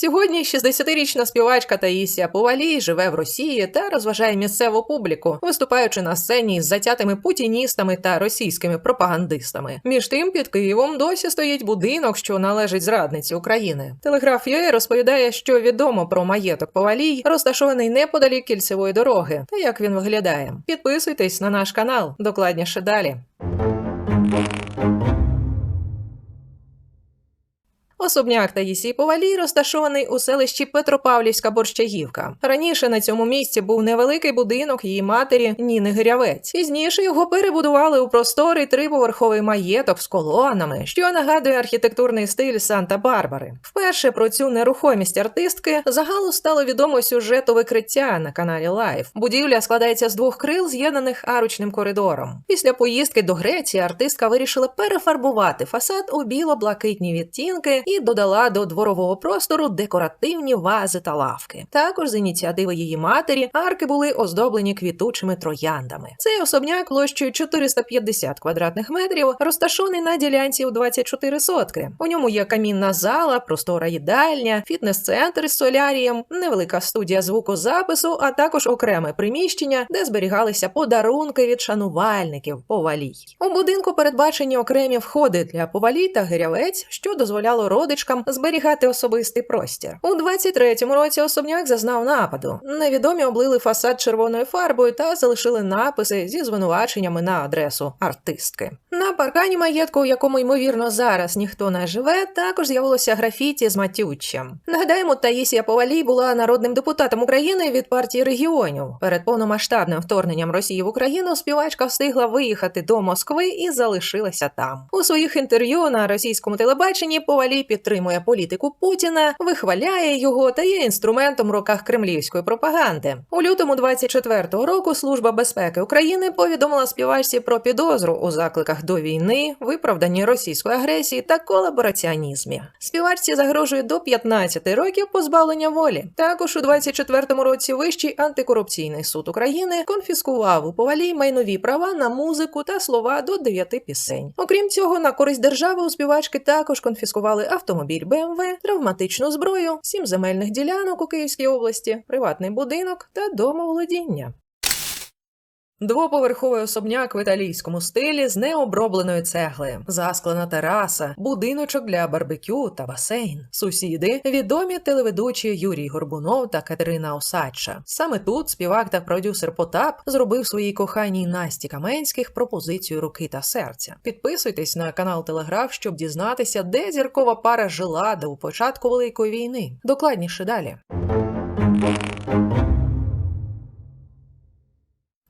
Сьогодні 60-річна співачка Таїсія Повалій живе в Росії та розважає місцеву публіку, виступаючи на сцені з затятими путіністами та російськими пропагандистами. Між тим, під Києвом досі стоїть будинок, що належить зрадниці України. Телеграф ЮЕ розповідає, що відомо про маєток Повалій, розташований неподалік кільцевої дороги, та як він виглядає. Підписуйтесь на наш канал. Докладніше далі. Особняк Таїсії Повалій розташований у селищі Петропавлівська Борщагівка. Раніше на цьому місці був невеликий будинок її матері Ніни Гирявець. Пізніше його перебудували у просторий триповерховий маєток з колонами, що нагадує архітектурний стиль Санта-Барбари. Вперше про цю нерухомість артистки загалу стало відомо сюжету викриття на каналі Лайф. Будівля складається з двох крил, з'єднаних арочним коридором. Після поїздки до Греції артистка вирішила перефарбувати фасад у біло-блакитні відтінки і додала до дворового простору декоративні вази та лавки. Також з ініціативи її матері арки були оздоблені квітучими трояндами. Цей особняк площею 450 квадратних метрів розташований на ділянці у 24 сотки. У ньому є камінна зала, простора їдальня, фітнес-центр з солярієм, невелика студія звукозапису, а також окреме приміщення, де зберігалися подарунки від шанувальників повалій. У будинку передбачені окремі входи для повалій та гирявець, що дозволяло родичкам зберігати особистий простір. У 23-му році особняк зазнав нападу. Невідомі облили фасад червоною фарбою та залишили написи зі звинуваченнями на адресу артистки. На паркані маєтку, у якому ймовірно зараз ніхто не живе, також з'явилося графіті з матюччям. Нагадаємо, Таїсія Повалій була народним депутатом України від партії регіонів. Перед повномасштабним вторгненням Росії в Україну співачка встигла виїхати до Москви і залишилася там. У своїх інтерв'ю на російському телебаченні Повалій підтримує політику Путіна, вихваляє його та є інструментом в руках кремлівської пропаганди. У лютому 24-го року Служба безпеки України повідомила співачці про підозру у закликах до війни, виправданні російської агресії та колабораціонізмі. Співачці загрожує до 15 років позбавлення волі. Також у 24-му році Вищий антикорупційний суд України конфіскував у повалій майнові права на музику та слова до 9 пісень. Окрім цього, на користь держави у співачки також конфіскували автомобіль БМВ, травматичну зброю, сім земельних ділянок у Київській області, приватний будинок та домоволодіння. Двоповерховий особняк в італійському стилі з необробленої цегли, засклена тераса, будиночок для барбекю та басейн. Сусіди відомі телеведучі Юрій Горбунов та Катерина Осадча. Саме тут співак та продюсер Потап зробив своїй коханій Насті Каменських пропозицію руки та серця. Підписуйтесь на канал Телеграф, щоб дізнатися, де зіркова пара жила до початку Великої війни. Докладніше далі.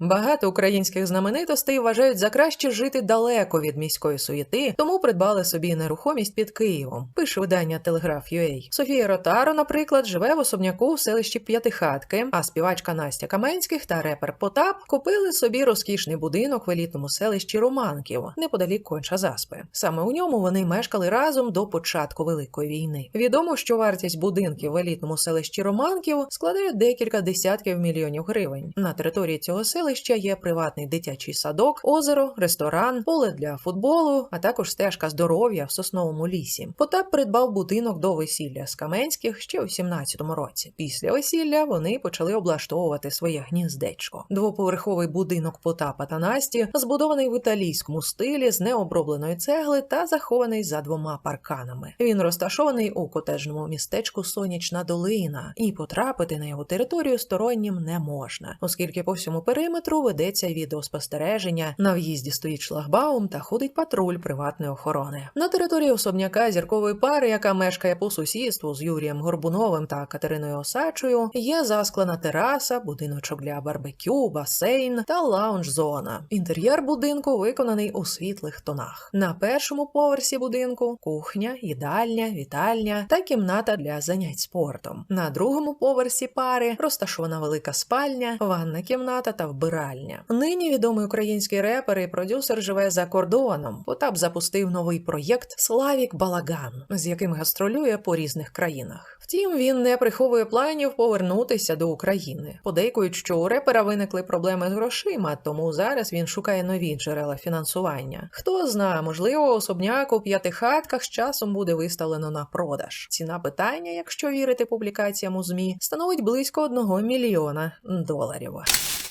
Багато українських знаменитостей вважають за краще жити далеко від міської суєти, тому придбали собі нерухомість під Києвом. Пише видання Телеграф UA. Софія Ротаро, наприклад, живе в особняку в селищі П'ятихатки, а співачка Настя Каменських та репер Потап купили собі розкішний будинок в елітному селищі Романків, неподалік конча заспи. Саме у ньому вони мешкали разом до початку Великої війни. Відомо, що вартість будинків в елітному селищі Романків складає декілька десятків мільйонів гривень. На території цього селища є приватний дитячий садок, озеро, ресторан, поле для футболу, а також стежка здоров'я в сосновому лісі. Потап придбав будинок до весілля з Каменських ще у 17-му році. Після весілля вони почали облаштовувати своє гніздечко. Двоповерховий будинок Потапа та Насті збудований в італійському стилі з необробленої цегли та захований за двома парканами. Він розташований у котежному містечку Сонячна Долина, і потрапити на його територію стороннім не можна, оскільки по всьому периметру ведеться відеоспостереження. На в'їзді стоїть шлагбаум та ходить патруль приватної охорони. На території особняка зіркової пари, яка мешкає по сусідству з Юрієм Горбуновим та Катериною Осадчою, є засклана тераса, будиночок для барбекю, басейн та лаунж-зона. Інтер'єр будинку виконаний у світлих тонах. На першому поверсі будинку кухня, їдальня, вітальня та кімната для занять спортом. На другому поверсі пари розташована велика спальня, ванна кімната та вбиральня вбиральня. Нині відомий український репер і продюсер живе за кордоном. Потап запустив новий проєкт Славік Балаган, з яким гастролює по різних країнах. Втім, він не приховує планів повернутися до України. Подейкують, що у репера виникли проблеми з грошима, тому зараз він шукає нові джерела фінансування. Хто знає, можливо, особняк у п'ятихатках з часом буде виставлено на продаж. Ціна питання, якщо вірити публікаціям у змі, становить близько одного мільйона доларів.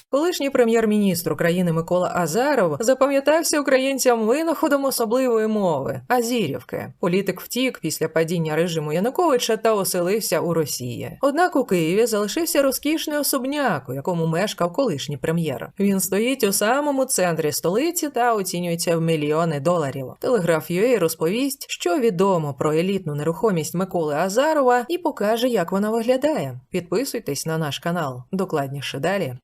Колишній прем'єр-міністр України Микола Азаров запам'ятався українцям винаходом особливої мови Азірівки. Політик втік після падіння режиму Януковича та оселився у Росії. Однак у Києві залишився розкішний особняк, у якому мешкав колишній прем'єр. Він стоїть у самому центрі столиці та оцінюється в мільйони доларів. Телеграф UA розповість, що відомо про елітну нерухомість Миколи Азарова і покаже, як вона виглядає. Підписуйтесь на наш канал. Докладніше далі.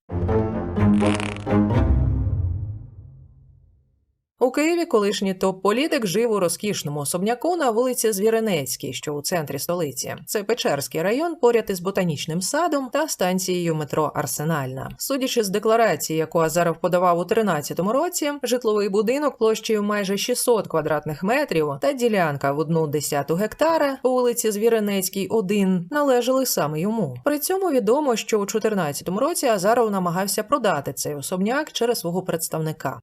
У Києві колишній топ-політик жив у розкішному особняку на вулиці Звіринецькій, що у центрі столиці. Це Печерський район поряд із ботанічним садом та станцією метро Арсенальна. Судячи з декларації, яку Азаров подавав у 13-му році, житловий будинок площею майже 600 квадратних метрів та ділянка в одну десяту гектара по вулиці Звіринецькій, 1 належали саме йому. При цьому відомо, що у 14-му році Азаров намагався продати цей особняк через свого представника.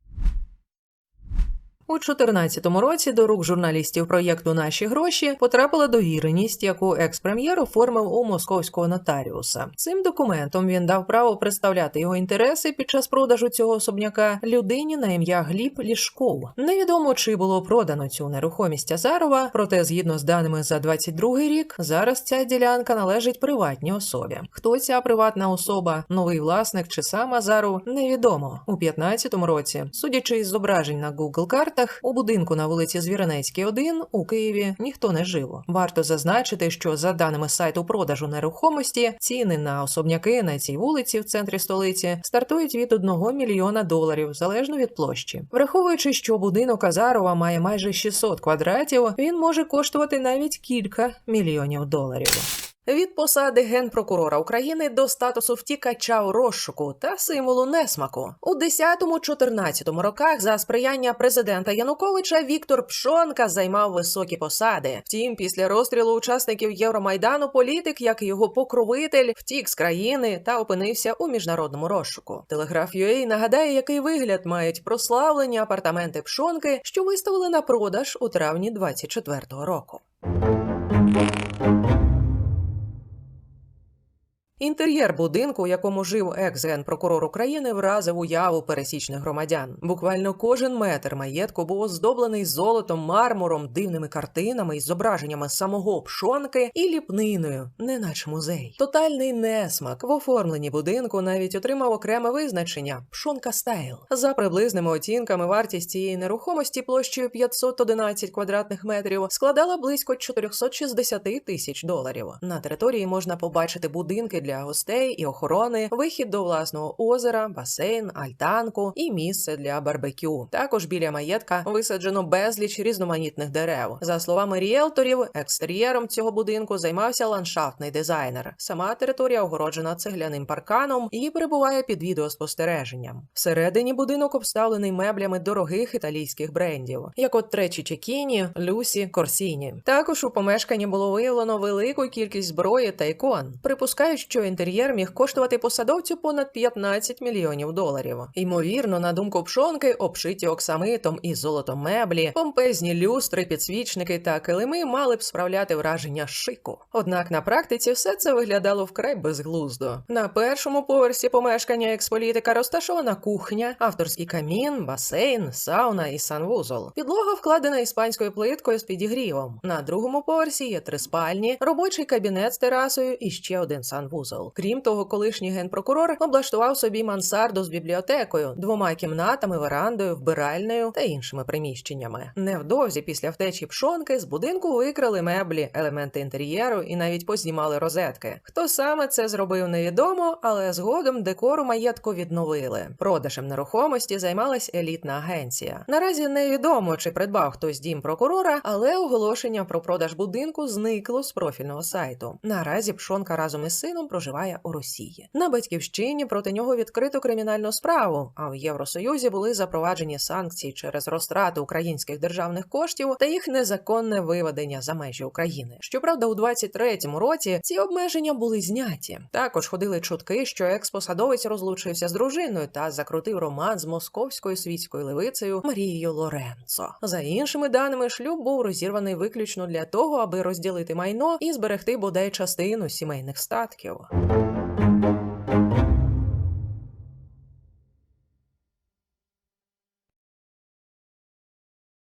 У 2014 році до рук журналістів проєкту Наші гроші потрапила довіреність, яку екс-прем'єр оформив у московського нотаріуса. Цим документом він дав право представляти його інтереси під час продажу цього особняка людині на ім'я Гліб Лішков. Невідомо чи було продано цю нерухомість Азарова, проте, згідно з даними за 22 рік, зараз ця ділянка належить приватній особі. Хто ця приватна особа, новий власник чи сам Азаров, невідомо. У 2015 році, судячи із зображень на Google картах у будинку на вулиці Звіринецькій, 1 у Києві ніхто не жив. Варто зазначити, що за даними сайту продажу нерухомості, ціни на особняки на цій вулиці в центрі столиці стартують від 1 мільйона доларів залежно від площі. Враховуючи, що будинок Азарова має майже 600 квадратів, він може коштувати навіть кілька мільйонів доларів. Від посади генпрокурора України до статусу втікача у розшуку та символу несмаку у 10-14 роках за сприяння президента Януковича Віктор Пшонка займав високі посади. Втім, після розстрілу учасників Євромайдану політик, як його покровитель, втік з країни та опинився у міжнародному розшуку. Телеграф UA нагадає, який вигляд мають прославлені апартаменти Пшонки, що виставили на продаж у травні 24-го року. Інтер'єр будинку, у якому жив екс-генпрокурор України, вразив уяву пересічних громадян. Буквально кожен метр маєтку був оздоблений золотом, мармуром, дивними картинами із зображеннями самого пшонки і ліпниною, неначе музей. Тотальний несмак в оформленні будинку навіть отримав окреме визначення пшонка стайл. За приблизними оцінками, вартість цієї нерухомості площею 511 квадратних метрів складала близько 460 тисяч доларів. На території можна побачити будинки для для гостей і охорони, вихід до власного озера, басейн, альтанку і місце для барбекю. Також біля маєтка висаджено безліч різноманітних дерев. За словами ріелторів, екстер'єром цього будинку займався ландшафтний дизайнер. Сама територія огороджена цегляним парканом і перебуває під відеоспостереженням. Всередині будинок обставлений меблями дорогих італійських брендів, як от Тречі Чекіні, Люсі, Корсіні. Також у помешканні було виявлено велику кількість зброї та ікон. Припускають, що інтер'єр міг коштувати посадовцю понад 15 мільйонів доларів. Ймовірно, на думку пшонки, обшиті оксамитом і золотом меблі, помпезні люстри, підсвічники та килими мали б справляти враження шику. Однак на практиці все це виглядало вкрай безглуздо. На першому поверсі помешкання експолітика розташована кухня, авторський камін, басейн, сауна і санвузол. Підлога вкладена іспанською плиткою з підігрівом. На другому поверсі є три спальні, робочий кабінет з терасою і ще один санвузол. Крім того, колишній генпрокурор облаштував собі мансарду з бібліотекою, двома кімнатами, верандою, вбиральною та іншими приміщеннями. Невдовзі після втечі пшонки з будинку викрали меблі, елементи інтер'єру і навіть познімали розетки. Хто саме це зробив, невідомо, але згодом декору маєтку відновили. Продажем нерухомості займалась елітна агенція. Наразі невідомо, чи придбав хтось дім прокурора, але оголошення про продаж будинку зникло з профільного сайту. Наразі пшонка разом із сином проживає у Росії. На батьківщині проти нього відкрито кримінальну справу. А в Євросоюзі були запроваджені санкції через розтрату українських державних коштів та їх незаконне виведення за межі України. Щоправда, у 23-му році ці обмеження були зняті. Також ходили чутки, що експосадовець розлучився з дружиною та закрутив роман з московською світською левицею Марією Лоренцо. За іншими даними, шлюб був розірваний виключно для того, аби розділити майно і зберегти бодай частину сімейних статків. は。